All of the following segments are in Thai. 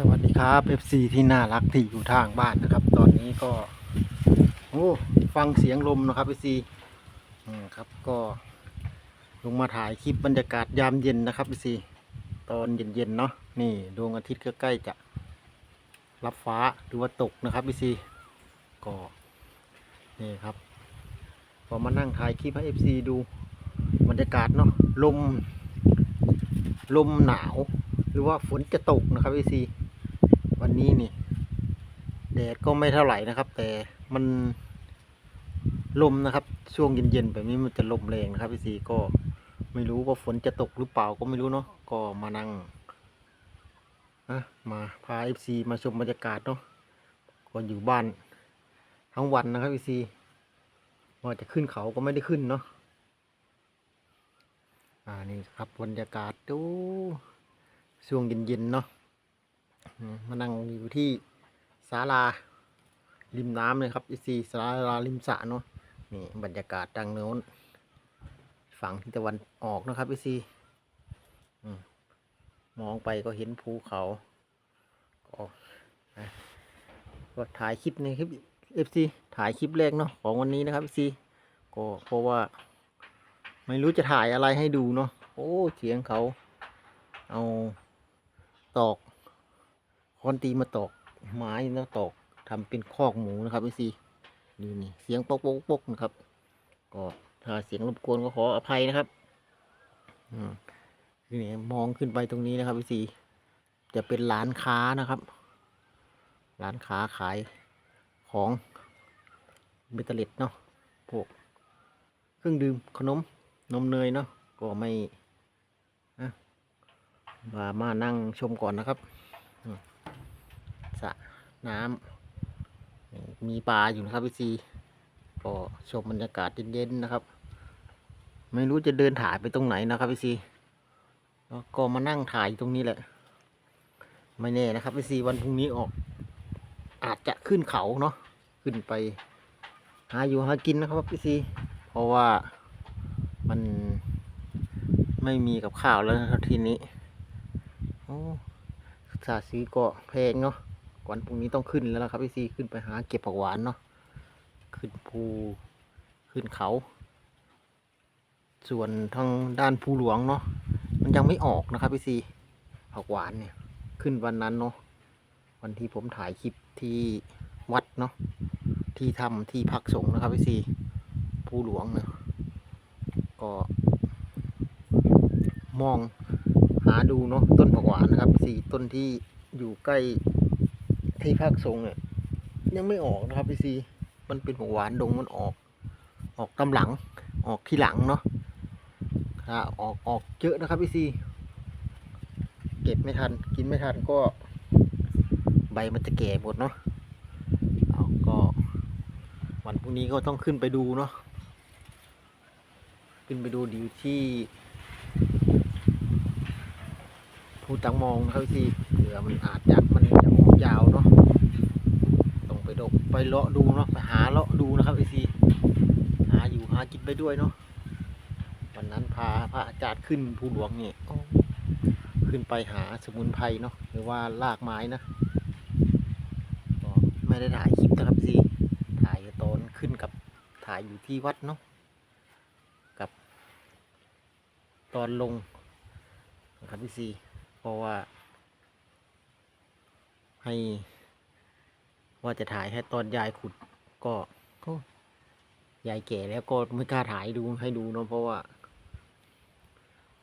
สวัสดีครับ FC ที่น่ารักที่อยู่ทางบ้านนะครับ ตอนนี้ก็โอ้ฟังเสียงลมนะครับ FC อืมครับก็ลงมาถ่ายคลิปบรรยากาศยามเย็นนะครับ FC ตอนเย็นๆเนาะนี่ดวงอาทิตย์ก็ใกล้จะรับฟ้าหรือว่าตกนะครับ FC ก็นี่ครับพอมานั่งถ่ายคลิปให้ FC ดูบรรยากาศเนาะลม ลมหนาว หรือว่าฝนจะตกนะครับพี่ซี วันนี้นี่แดดก็ไม่เท่าไหร่นะครับ แต่มันลมนะครับ ช่วงเย็นๆแบบนี้มันจะลมแรงนะครับพี่ซีก็ไม่รู้ว่าฝนจะตกหรือเปล่าก็ไม่รู้เนาะก็มานั่งนะมาพาเอฟซีมาชมบรรยากาศเนาะก็อยู่บ้านทั้งวันนะครับพี่ซีว่าจะขึ้นเขาก็ไม่ได้ขึ้นเนาะอ่านี่ครับบรรยากาศดูช่วงเย็นๆเนาะ มานั่งอยู่ที่ศาลาริมน้ำเลยครับอีซีศาลาริมสระเนาะนี่บรรยากาศดังโน้น ฝั่งทิศตะวันออกนะครับอีซีมองไปก็เห็นภูเขาก็ก็ถ่ายคลิปในคลิปเอฟซีถ่ายคลิปแรกเนาะของวันนี้นะครับอีซีก็เพราะว่า ไม่รู้จะถ่ายอะไรให้ดูเนาะโอ้เสียงเขา เอาตอก คอนตีมาตอกไม้แล้วตอกทำเป็นคอกหมูนะครับพี่ซีนี่นี่เสียงปกปกปกนะครับ ก็ถ้าเสียงรบกวนก็ขออภัยนะครับอืมนี่มองขึ้นไปตรงนี้นะครับพี่ซีจะเป็นร้านค้านะครับ ร้านค้าขายของเบตเตอร์เล็ดเนาะพวกเครื่องดื่มขนมนมเนยเนาะก็ไม่มามานั่งชมก่อนนะครับ สระน้ำมีปลาอยู่นะครับพี่ซีก็ชมบรรยากาศเย็นๆนะครับ ไม่รู้จะเดินถ่ายไปตรงไหนนะครับพี่ซีแล้วก็มานั่งถ่ายตรงนี้แหละ ไม่แน่นะครับพี่ซีวันพรุ่งนี้ออก อาจจะขึ้นเขาเนาะขึ้นไป หาอยู่หากินนะครับพี่ซีเพราะว่ามันไม่มีกับข้าวแล้วนะครับทีนี้โอ้สาสีก็แพงเนาะ วันพรุ่งนี้ต้องขึ้นแล้วล่ะครับพี่ซีขึ้นไปหาเก็บผักหวานเนาะขึ้นภูขึ้นเขา ส่วนทางด้านภูหลวงเนาะมันยังไม่ออกนะครับพี่ซีผักหวานเนี่ยขึ้นวันนั้นเนาะวันที่ผมถ่ายคลิปที่วัดเนาะที่ทำที่พักสงฆ์นะครับพี่ซีภูหลวงเนาะก็มองหาดูเนาะต้นผักหวานนะครับสี่ต้นที่อยู่ใกล้ ที่ภาคทรงเนี่ยยังไม่ออกนะครับพี่ซีมันเป็นผักหวานดงมันออก ออกตำหลัง ออกที่หลังเนาะถ้าออกออกเยอะนะครับพี่ซีเก็บไม่ทัน กินไม่ทันก็ ใบมันจะแก่หมดเนาะเอาก็ วันพรุ่งนี้ก็ต้องขึ้นไปดูเนาะขึ้นไปดูดีที่ ภูตังมองนะครับพี่เผื่อมันอาจจะมันจะออกยาวเนาะต้องไปดกไปเลาะดูเนาะไปหาเลาะดูนะครับพี่หาอยู่หากินไปด้วยเนาะวันนั้นพาพระอาจารย์ขึ้นภูหลวงเนี่ยขึ้นไปหาสมุนไพรเนาะหรือว่ารากไม้นะก็ไม่ได้ถ่ายคลิปนะครับพี่ถ่ายตอนขึ้นกับถ่ายอยู่ที่วัดเนาะกับ ตอนลงนะครับพี่ซี ราะว่า ให้ ว่าจะถ่ายให้ตอนยายขุดก็ยายแก่แล้วก็ไม่กล้าถ่ายดูให้ดูเนาะเพราะว่า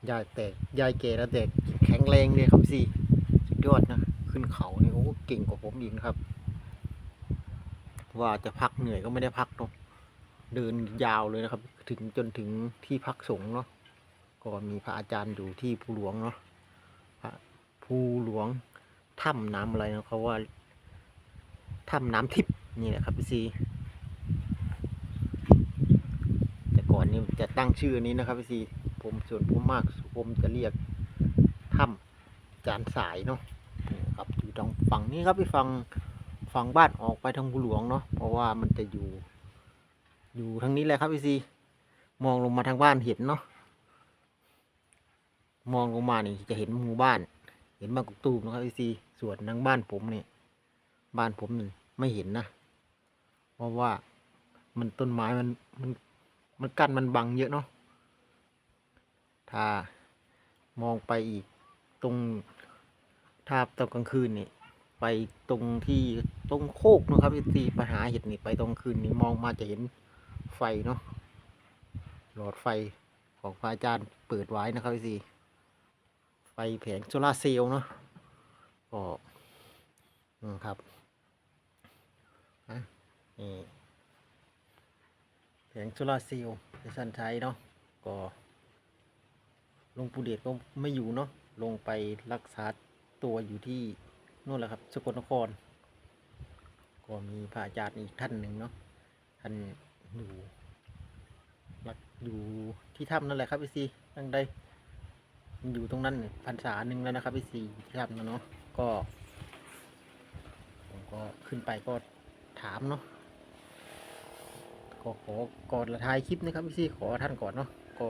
ยายแตกยายแก่แล้วแต่แข็งแรงเลยครับสิสุดยอดนะขึ้นเขานี่โอ้เก่งกว่าผมอีกครับ ว่าจะพักเหนื่อยก็ไม่ได้พักเนาะเดินยาวเลยนะครับ ถึงจนถึงที่พักสงเนาะก็มีพระอาจารย์อยู่ที่ภูหลวงเนาะ ภูหลวงถ้ำน้ำอะไรนะเขาว่าถ้ำน้ำทิพย์นี่แหละครับพี่ซีแต่ก่อนนี้จะตั้งชื่อนี้นะครับพี่ซีผมส่วนผมมากผมจะเรียกถ้ำจานสายเนาะนะครับอยู่ตรงฝั่งนี้ครับพี่ฝั่งฝั่งบ้านออกไปทางภูหลวงเนาะเพราะว่ามันจะอยู่ อยู่ทางนี้แหละครับพี่ซีมองลงมาทางบ้านเห็นเนาะมองลงมานี่จะเห็นหมู่บ้าน เห็นบางกกตูมนะครับพี่ซีส่วนทางบ้านผมเนี่ย บ้านผมนี่ไม่เห็นนะ เพราะว่ามันต้นไม้มันมันมันกั้นมันบังเยอะเนาะ ถ้ามองไปอีกตรงถ้าตอนกลางคืนนี่ไปตรงที่ตรงโคกนะครับพี่ซีไปหาเห็ดนี่ไปตรงคืนนี่มองมาจะเห็นไฟเนาะหลอดไฟของพระอาจารย์เปิดไว้นะครับพี่ซี ไฟแผงโซลาเซลล์เนาะก็อืมครับนี่แผงโซลาเซลล์ที่ท่านใช้เนาะก็หลวงปู่เดชก็ไม่อยู่เนาะลงไปรักษาตัวอยู่ที่นู่นแหละครับสกลนคร ก็มีพระอาจารย์อีกท่านหนึ่งเนาะท่านอยู่รักอยู่ที่ถ้ำนั่นแหละครับพี่ซีตั้งได้ อยู่ตรงนั้นเนี่ยพรรษาหนึ่งแล้วนะครับพี่ซีอยู่ที่ถ้ำนะเนาะก็ ผมก็ขึ้นไปก็ถามเนาะก็ขอก่อนละท้ายคลิปนะครับพี่ซี่ขอท่านก่อนเนาะก็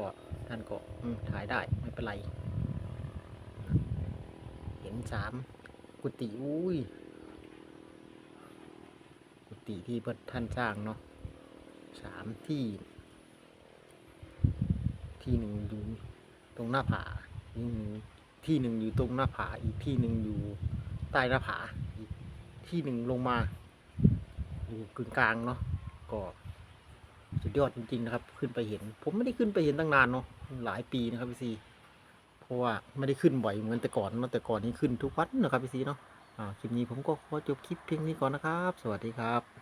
ท่านก็ถ่ายได้ไม่เป็นไร เห็นสามกุฏิอุ้ยกุฏิที่เพื่อท่านสร้างเนาะสามที่ ที่หนึ่งอยู่ตรงหน้าผา ที่หนึ่งอยู่ตรงหน้าผา อีกที่หนึ่งอยู่ใต้หน้าผา อีกที่หนึ่งลงมา อยู่กึ่งกลางเนาะก็สุดยอดจริงๆนะครับ ขึ้นไปเห็น ผมไม่ได้ขึ้นไปเห็นตั้งนานเนาะหลายปีนะครับพี่ซีเพราะว่าไม่ได้ขึ้นบ่อยเหมือนแต่ก่อนเนาะแต่ก่อนนี้ขึ้นทุกวันนะครับพี่ซีเนาะคลิปนี้ผมก็ขอจบคลิปเพียงนี้ก่อนนะครับ สวัสดีครับ